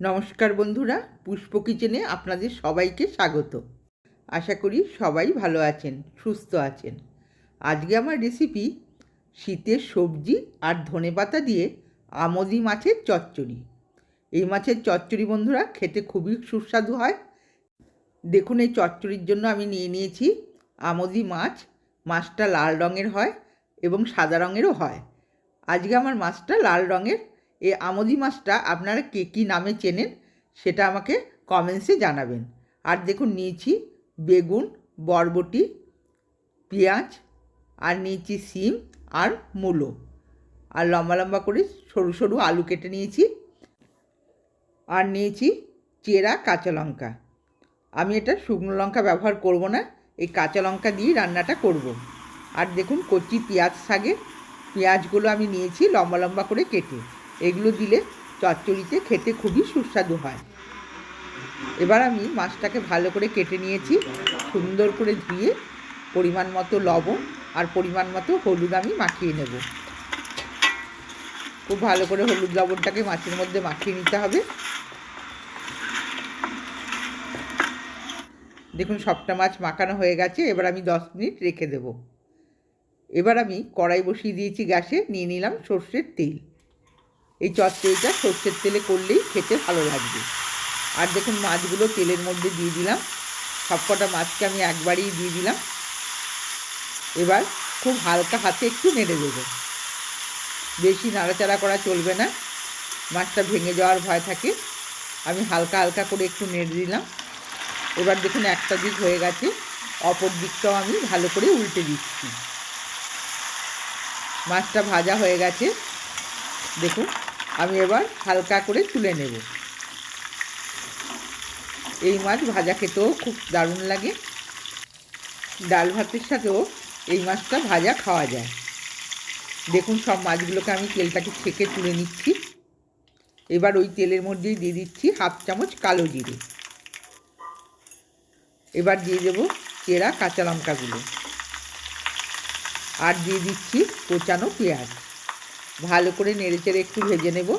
নমস্কার বন্ধুরা, পুষ্প কিচেনে আপনাদের সবাইকে স্বাগত। আশা করি সবাই ভালো আছেন, সুস্থ আছেন। আজকে আমার রেসিপি শীতের সবজি আর ধনেপাতা দিয়ে আমদি মাছের চচ্চড়ি। এই মাছের চচ্চড়ি বন্ধুরা, খেতে খুবই সুস্বাদু হয়। দেখুন, এই চচ্চড়ির জন্য আমি নিয়ে নিয়েছি আমদি মাছ। মাছটা লাল রঙের হয় এবং সাদা রঙেরও হয়। আজকে আমার মাছটা লাল রঙের এই আমদি মাছটা আপনারা কে কী নামে চেনেন সেটা আমাকে কমেন্টসে জানাবেন। আর দেখুন, নিয়েছি বেগুন, বরবটি, পেঁয়াজ, আর নিয়েছি সিম আর মূলো। আর লম্বা লম্বা করে সরু সরু আলু কেটে নিয়েছি। আর নিয়েছি চেরা কাঁচা লঙ্কা। আমি এটা শুকনো লঙ্কা ব্যবহার করব না, এই কাঁচা লঙ্কা দিয়ে রান্নাটা করব। আর দেখুন, কচি পেঁয়াজ শাকে পেঁয়াজগুলো আমি নিয়েছি লম্বা লম্বা করে কেটে। এগুলো দিলে চচ্চড়িতে খেতে খুবই সুস্বাদু হয়। এবার আমি মাছটাকে ভালো করে কেটে নিয়েছি, সুন্দর করে ধুয়ে পরিমাণ মতো লবণ আর পরিমাণ মতো হলুদ আমি মাখিয়ে নেব। খুব ভালো করে হলুদ লবণটাকে মাছের মধ্যে মাখিয়ে নিতে হবে। দেখুন, সবটা মাছ মাখানো হয়ে গেছে, এবার আমি দশ মিনিট রেখে দেব। এবার আমি কড়াই বসিয়ে দিয়েছি গ্যাসে, নিয়ে নিলাম সর্ষের তেল। এই চচ্চড়িটা সর্ষের তেলে করলেই খেতে ভালো লাগবে। আর দেখুন, মাছগুলো তেলের মধ্যে দিয়ে দিলাম। সবকটা মাছকে আমি একবারেই দিয়ে দিলাম। এবার খুব হালকা হাতে একটু নেড়ে দেবো। বেশি নাড়াচাড়া করা চলবে না। মাছটা ভেঙে যাওয়ার ভয় থাকে। আমি হালকা হালকা করে একটু নেড়ে দিলাম। এবার দেখুন, একটা দিক হয়ে গেছে। অপর দিকটাও আমি ভালো করে উল্টে দিচ্ছি। মাছটা ভাজা হয়ে গেছে। দেখুন আমি এবার হালকা করে তুলে নেব। এই মাছ ভাজা খেতেও খুব দারুণ লাগে। ডাল ভাতের সাথেও এই মাছটা ভাজা খাওয়া যায়। দেখুন, সব মাছগুলোকে আমি তেলটাকে ছেঁকে তুলে নিচ্ছি। এবার ওই তেলের মধ্যেই দিয়ে দিচ্ছি হাফ চামচ কালো জিরে। এবার দিয়ে দেবো চেরা কাঁচা লঙ্কাগুলো। আর দিয়ে দিচ্ছি কোচানো পেঁয়াজ। ভালো করে নেড়েচেড়ে একটু ভেজে নেব।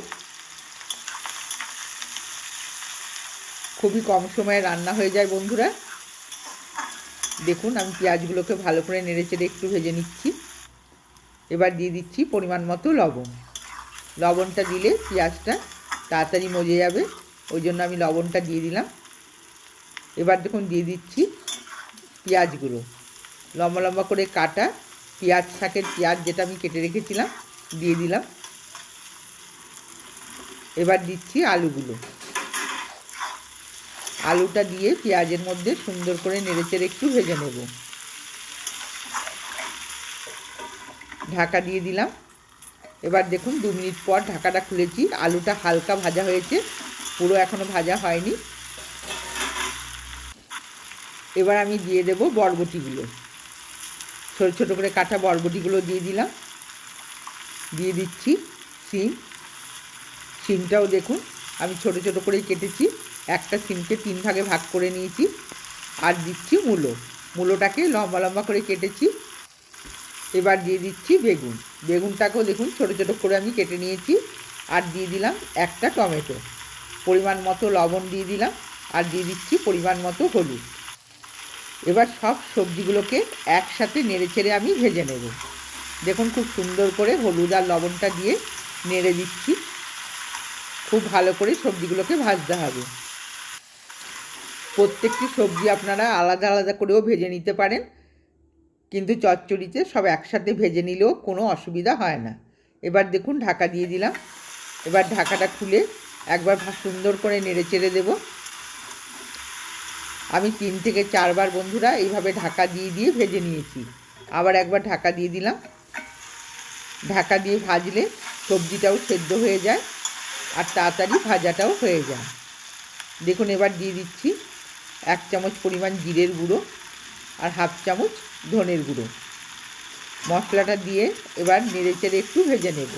খুবই কম সময়ে রান্না হয়ে যায় বন্ধুরা। দেখুন, আমি পেঁয়াজগুলোকে ভালো করে নেড়েচেড়ে একটু ভেজে নিচ্ছি। এবার দিয়ে দিচ্ছি পরিমাণ মতো লবণ। লবণটা দিলে পেঁয়াজটা তাড়াতাড়ি মজে যাবে, ওই জন্য আমি লবণটা দিয়ে দিলাম। এবার দেখুন, দিয়ে দিচ্ছি পেঁয়াজগুলো। লম্বা লম্বা করে কাটা পেঁয়াজ শাকের পেঁয়াজ যেটা আমি কেটে রেখেছিলাম দিয়ে দিলাম। এবার দিচ্ছি আলুগুলো। আলুটা দিয়ে পেঁয়াজের মধ্যে সুন্দর করে নেড়েচেড়ে একটু ভেজে নেব। ঢাকা দিয়ে দিলাম। এবার দেখুন দু মিনিট পর ঢাকাটা খুলেছি। আলুটা হালকা ভাজা হয়েছে। পুরো এখনও ভাজা হয়নি। এবার আমি দিয়ে দেব বরবটিগুলো। ছোটো ছোটো করে কাটা বরবটিগুলো দিয়ে দিলাম। দিয়ে দিচ্ছি সিম। সিমটাও দেখুন, আমি ছোট ছোট করেই কেটেছি। একটা সিমকে তিন ভাগে ভাগ করে নিয়েছি। আর দিচ্ছি মূলো। মূলোটাকে লম্বা লম্বা করে কেটেছি। এবার দিয়ে দিচ্ছি বেগুন। বেগুনটাকেও দেখুন, ছোট ছোট করে আমি কেটে নিয়েছি। আর দিয়ে দিলাম একটা টমেটো। পরিমাণ মতো লবণ দিয়ে দিলাম। আর দিয়ে দিচ্ছি পরিমাণ মতো হলুদ। এবার সব সবজিগুলোকে একসাথে নেড়ে চেড়ে আমি ভেজে নেব। দেখুন খুব সুন্দর করে হলুদ আর লবণটা দিয়ে নেড়ে দিচ্ছি। খুব ভালো করে সবজিগুলোকে ভাজতে হবে। প্রত্যেকটি সবজি আপনারা আলাদা আলাদা করেও ভেজে নিতে পারেন, কিন্তু চচ্চড়িতে সব একসাথে ভেজে নিলেও কোনো অসুবিধা হয় না। এবার দেখুন ঢাকা দিয়ে দিলাম। এবার ঢাকাটা খুলে একবার সুন্দর করে নেড়ে চেড়ে দেবো। আমি তিন থেকে চারবার বন্ধুরা এইভাবে ঢাকা দিয়ে দিয়ে ভেজে নিয়েছি। আবার একবার ঢাকা দিয়ে দিলাম। ঢাকা দিয়ে ভাজলে সবজিটাও সেদ্ধ হয়ে যায় আর তাড়াতাড়ি ভাজাটাও হয়ে যায়। দেখুন, এবার দিয়ে দিচ্ছি এক চামচ পরিমাণ জিরের গুঁড়ো আর হাফ চামচ ধনের গুঁড়ো। মশলাটা দিয়ে এবার নেড়ে চেড়ে একটু ভেজে নেব।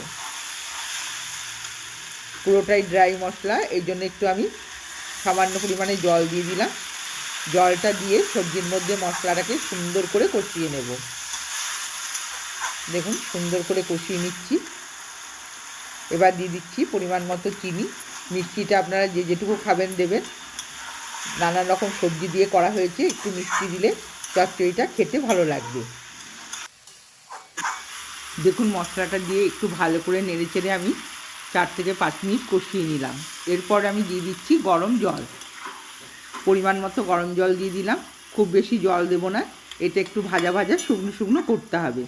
পুরোটাই ড্রাই মশলা, এই জন্য একটু আমি সামান্য পরিমাণে জল দিয়ে দিলাম। জলটা দিয়ে সবজির মধ্যে মশলাটাকে সুন্দর করে কষিয়ে নেব। দেখুন, সুন্দর করে কষিয়ে নিচ্ছি। এবার দিয়ে দিচ্ছি পরিমাণ মতো চিনি। মিষ্টিটা আপনারা যে যেটুকু খাবেন দেবেন। নানান রকম সবজি দিয়ে করা হয়েছে, একটু মিষ্টি দিলে চচ্চড়িটা খেতে ভালো লাগবে। দেখুন, মশলাটা দিয়ে একটু ভালো করে নেড়ে চেড়ে আমি চার থেকে পাঁচ মিনিট কষিয়ে নিলাম। এরপর আমি দিয়ে দিচ্ছি গরম জল। পরিমাণ মতো গরম জল দিয়ে দিলাম। খুব বেশি জল দেবো না, এটা একটু ভাজা ভাজা, শুকনো শুকনো করতে হবে।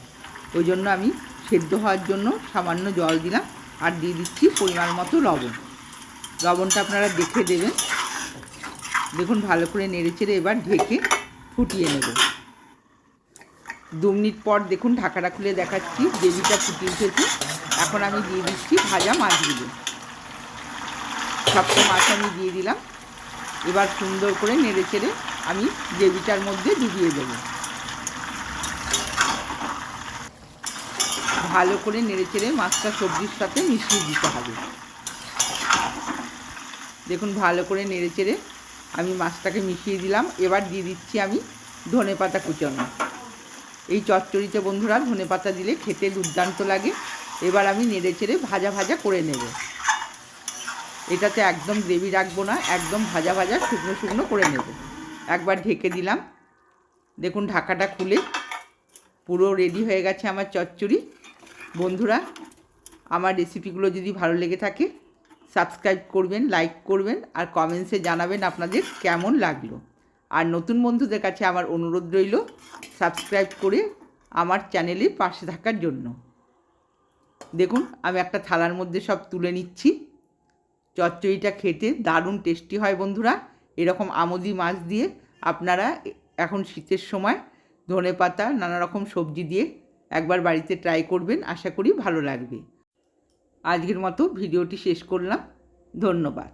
ওই জন্য আমি সেদ্ধ হওয়ার জন্য সামান্য জল দিলাম আর দিয়ে দিচ্ছি পরিমাণ মতো লবণ। লবণটা আপনারা দেখে দেবেন। দেখুন, ভালো করে নেড়ে চেড়ে এবার ঢেকে ফুটিয়ে নেব। দু মিনিট পর দেখুন, ঢাকাটা খুলে দেখাচ্ছি, গ্রেভিটা ফুটিয়ে উঠেছে। এখন আমি দিয়ে দিচ্ছি ভাজা মাছগুলো। সবটা মাছ আমি দিয়ে দিলাম। এবার সুন্দর করে নেড়ে চেড়ে আমি গ্রেভিটার মধ্যে ডুবিয়ে দেবো। ভালো করে নেড়ে চেড়ে মাছটা সবজির সাথে মিশিয়ে দিতে হবে। দেখুন, ভালো করে নেড়ে চেড়ে আমি মাছটাকে মিশিয়ে দিলাম। এবার দিয়ে দিচ্ছি আমি ধনে পাতা কুচানো। এই চচ্চড়িতে বন্ধুরা, ধনে পাতা দিলে খেতে দুর্দান্ত লাগে। এবার আমি নেড়ে চেড়ে ভাজা ভাজা করে নেব। এটাতে একদম গ্রেভি রাখব না, একদম ভাজা ভাজা শুকনো শুকনো করে নেব। একবার ঢেকে দিলাম। দেখুন, ঢাকাটা খুলে পুরো রেডি হয়ে গেছে আমার চচ্চড়ি। বন্ধুরা, আমার রেসিপিগুলো যদি ভালো লেগে থাকে সাবস্ক্রাইব করবেন লাইক করবেন, আর কমেন্টসে জানাবেন আপনাদের কেমন লাগল। আর নতুন বন্ধুদের কাছে আমার অনুরোধ রইল সাবস্ক্রাইব করে আমার চ্যানেলে পাশে থাকার জন্য। দেখুন, আমি একটা থালার মধ্যে সব তুলে নিচ্ছি। চচ্চড়িটা খেতে দারুণ টেস্টি হয় বন্ধুরা। এরকম আমদি মাছ দিয়ে আপনারা এখন শীতের সময় ধনে পাতা নানা রকম সবজি দিয়ে একবার বাড়িতে ট্রাই করবেন আশা করি ভালো লাগবে। আজকের মতো ভিডিওটি শেষ করলাম। ধন্যবাদ।